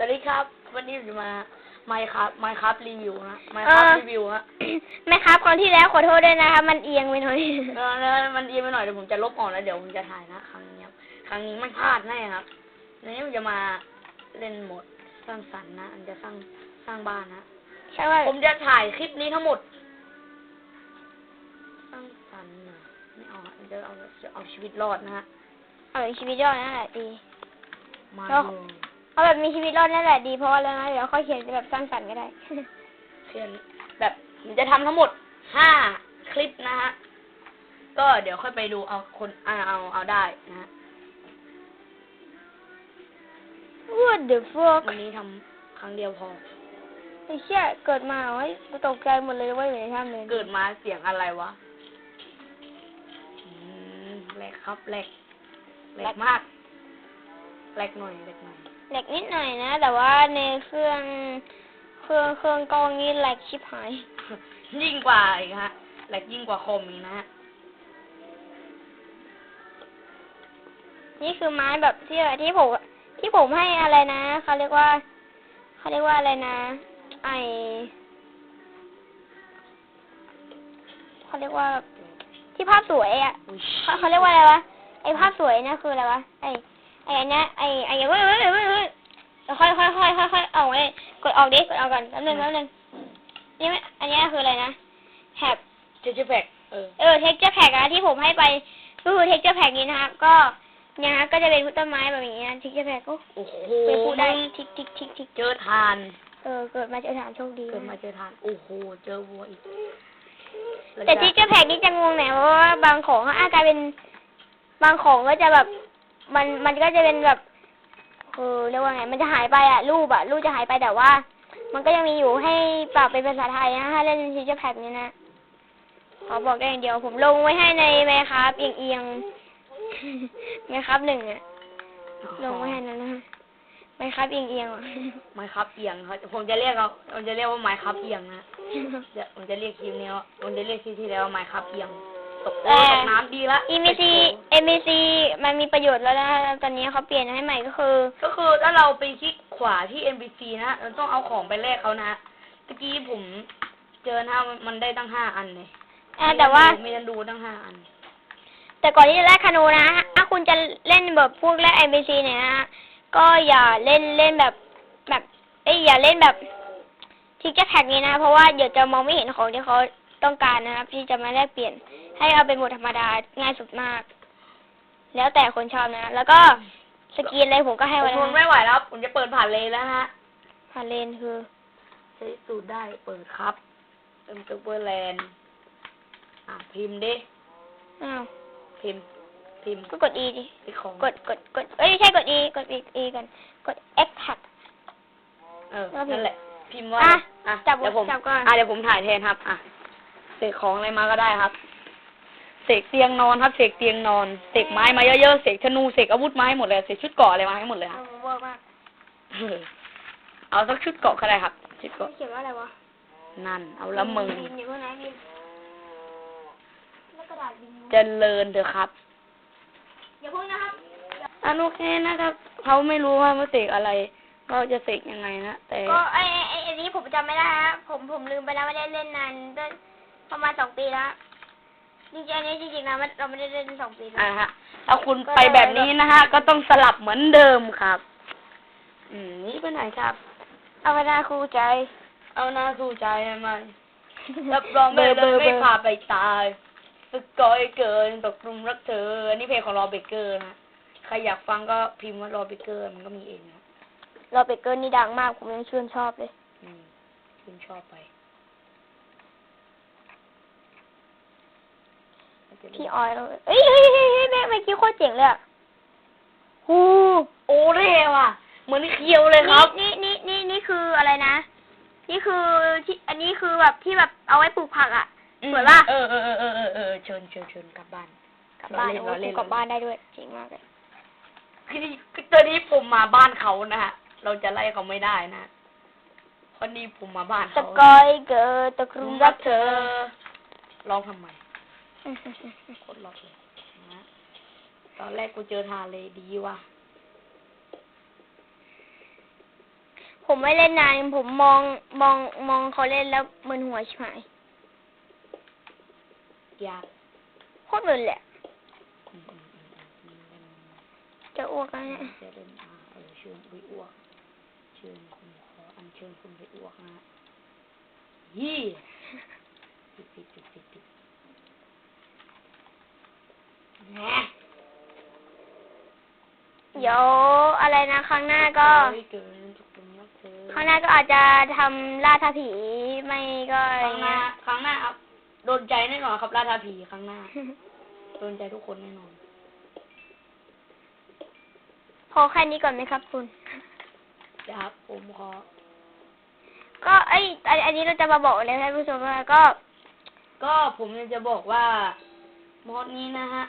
สวัสดีครับ วันนี้ผมจะมาไมค์ครับไมค์ครับรีวิวนะไมค์ครับเออ รีวิวฮะแม่ครับครั้งที่แล้วขอโทษด้วยนะครับมันเอียงไปหน่อย เออแล้วมันเอียงไปหน่อยเดี๋ยวผมจะลบออกแล้วเดี๋ยวผมจะถ่ายนะครั้งนี้ครับครั้งนี้ไม่พลาดแน่ครับวันนี้ผมจะมาเล่นโหมดสร้างสรรค์นะอันจะสร้างสร้างบ้านนะใช่ว่าผมจะถ่ายคลิปนี้ทั้งหมด สร้างสรรค์นะไม่เอาอะจะเอาจะเอาชีวิตรอดนะฮะเอาแบบชีวิตรอดนั่นแหละดีมาแล้วดู เอาแบบมีชีวิตรอดนั่นแหละดีเพราะว่าแล้วนะเดี๋ยวค่อยเขียนแบบสร้างสรรค์ก็ได้ เขียนแบบผมจะทำทั้งหมดห้าคลิปนะฮะ ก็เดี๋ยวค่อยไปดูเอาคนเอาเอาเอาได้นะฮะ What the fuck วันนี้ทำครั้งเดียวพอ ไอ้เชี่ยเกิดมาเฮ้ยตกใจหมดเลยว่าอยู่ในถ้ำเลยเกิดมาเสียงอะไรวะอืมแหลกครับแหลกแหลกมาก แหลกหน่อยแหลกหน่อยแหลกนิดหน่อยนะ แต่ว่าในเครื่องเครื่องเครื่องกล้องนี่แหลกชิบหาย ยิ่งกว่าอีกฮะแหลกยิ่งกว่าคมอีกนะฮะนี่คือไม้แบบที่ที่ผมที่ผมให้อะไรนะเขาเรียกว่าเขาเรียกว่าอะไรนะ ไอเขาเรียกว่าที่ภาพสวยอะอุ๊ยเขาเขาเรียกว่าอะไรวะไอภาพสวยเนี่ยคืออะไรวะไอ ไออันเนี้ยไอไอเว้ยเว้ยเว้ยเว้ยเว้ยค่อยค่อยค่อยค่อยค่อยเอาไว้กดออกดิกดออกก่อนแป๊บนึงแป๊บนึงนี่ไม่อันเนี้ยคืออะไรนะแฮปเจเจแพกเออเออเท็กเจอร์แพ็กอะที่ผมให้ไปก็คือเท็กเจอร์แพ็กนี้นะครับก็เนี่ยฮะก็จะเป็นต้นไม้แบบนี้เท็กเจอร์แพ็กก็โอ้โหเคยพูดได้ทิกทิกทิกทิกเจอทาน เออเกิดมาเจอฐานโชคดีเกิดมาเจอทานโอ้โหเจอวัวอีกล้วแต่จะเท็กเจอร์แพ็กนี่จะงงหน่อยเพราะว่าบางของก็อาจกลายเป็นบางของก็จะแบบ มันมันก็จะเป็นแบบเออเรียกว่าไง มันจะหายไปอะรูปอะรูปจะหายไปแต่ว่า มันก็ยังมีอยู่ให้ปรับเป็นภาษาไทยนะถ้าเล่นท็กเจอร์แพ็กนี้นะขอบอกได้อย่างเดียว ผมลงไว้ให้ในแมครับเอียงเอียงแมครับหนึ่งอะลงไว้ให้นั่นนะไมครับเอียงเอียงๆอะไม้ครับเอียงครับผมจะเรียกเขาผมจะเรียกว่าไม้ครับเอียงนะเดี๋ยวผมจะเรียกคลิปนี้ว่าผมจะเรียกคลิปที่แล้วไม้ครับเอียง ตกแต่ตกน้ำดีละ e m c e m c มันมีประโยชน์แล้วนะตอนนี้เขาเปลี่ยนให้ใหม่ก็คือ ก็คือถ้าเราไปคลิกขวาที่ NPC นะเราต้องเอาของไปแลกเขานะตะกี้ผมเจอนะมันได้ตั้งห้าอันเลยอ่าแต่ว่ามีดันดูตั้งห้าอัน แต่ก่อนที่จะแลกคานูนะถ้าคุณจะเล่นแบบพวกแลก m c เนี่ยนะก็อย่าเล่นเล่นแบบแบบเอ้ยอย่าเล่นแบบที่จะแท็กนี้นะ เพราะว่าเดี๋ยวจะมองไม่เห็นของที่เขาต้องการนะครับ ที่จะมาแลกเปลี่ยน ให้เอาเป็นโหมดธรรมดาง่ายสุดมาก แล้วแต่คนชอบนะ แล้วก็สกรีนอะไรผมก็ให้ผมไว้ทนนะไม่ไหวแล้ว ผมจะเปิดผ่านเลยแล้วฮะพาเลนคือใช้สูตรได้เปิดครับเป็นซูเปอร์แลนด์อะพิมพ์ดิอ้าว พิมพ์ พิมพ์ก็กด E ดิไปของกด กด กด เอ้ยไม่ใช่กด E กด E E กัน กด X แท็กเออแล้วพิมพ์นั่นแหละ พิมพ์ว่าอะอะจับเดี๋ยวผมจับก่อน อะเดี๋ยวผมถ่ายแทนครับ อะเสกของอะไรมาก็ได้ครับ เสกเตียงนอนครับเสกเตียงนอนเสกไม้มาเยอะๆเสกธนูเสกอาวุธมาให้หมดเลยเสกชุดเกราะอะไรมาให้หมดเลยครับเวอร์มากเออเอาสักชุดเกราะก็ได้ครับชุดเกราะเขียนว่าอะไรวะนั่น เอาละมึงบินอยู่ข้างในบินแล้วกระดาษบินเจริญเถอะครับอย่าพูดนะครับอันโอเคนะครับเขาไม่รู้ว่ามาเสกอะไร ก็จะเสกยังไงนะแต่ก็ไอไอ้ไออันนี้ผมจำไม่ได้ฮะผมผมลืมไปแล้วไม่ได้เล่นนานได้ประมาณสองปีแล้ว จริงๆอันนี้จริงๆนะมันเราไม่ได้เล่นสองปีแล้วอ่าฮะถ้าคุณไปแบบนี้นะฮะ ก็ต้องสลับเหมือนเดิมครับ อืมนี่ไปไหนครับ เอาไปหน้าครูใจ เอาหน้าสู้ใจให้มันรับรองไม่เลยไม่พาไปตายสกอยเกินตกหลุมรักเธอ อันนี้เพลงของรอเบเกอร์นะใครอยากฟังก็พิมพ์ว่ารอเบเกอร์มันก็มีเองนะเราเบเกอร์นี่ดังมากผมยังชื่นชอบเลย อืมคุณชอบไป พี่ออยเราเอ้ยเฮ้ยเฮ้ยเฮ้ยแม่เมื่อกี้โคตรเจ๋งเลยอะฮูโอ้เท่ว่ะ เหมือนเคียวเลยครับ นี่นี่นี่นี่คืออะไรนะ นี่คือที่อันนี้คือแบบที่แบบเอาไว้ปลูกผักอะสวยปะเออเออเออเออเออเออเชิญเชิญเชิญกลับบ้าน กลับบ้านเรโอ้เล่นยปลูกกลับบ้านได้ด้วยเจ๋งมากเลยคือคือตอนนี้ผมมาบ้านเขานะฮะ เราจะไล่เขาไม่ได้นะเพราะนี่ผมมาบ้านตะเขากอยเกิดตะครุรุมมรัรักกเธเธออร้องทำไม โคตรล็อกเลยนะตอนแรกกูเจอทาเลยดีว่ะ ผมไม่เล่นนานผมมองมองมองเขาเล่นแล้วมึนหัวชิบหายยากโคตรมึนเลยอะอืมอืมอืมอืมอืมจะอ้วกแล้วเนี่ยจะเดินอ่าเออเชิญไปอ้วกเชิญคุณขออัญเชิญคุณไปอ้วกนะฮะยี่ปิดปิดปิดปิดปิดแหม เดี๋ยวอะไรนะครั้งหน้าก็เฮ้ยเกินตกลงรักเธอครั้งหน้าก็อาจจะทำล่าท้าผีไม่ก็อะคไรรั้งหน้าเงี้ยครั้งหน้าครับโดนใจแน่นอนครับราชาผีครั้งหน้าโดนใจทุกคนแน่นอนพอแค่นี้ก่อนไหมครับคุณนะครับผมขอก็ไอยอันอันนี้เราจะมาบอกเลยท่านผู้ชมว่าก็ ก็ผมจะบอกว่ามอดนี้นะฮะ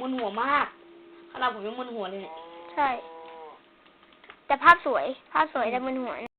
มึนหัวมากขนาดผมยังมึนหัวเลยเนี่ย ใช่ แต่ภาพสวย ภาพสวยแต่มึนหัว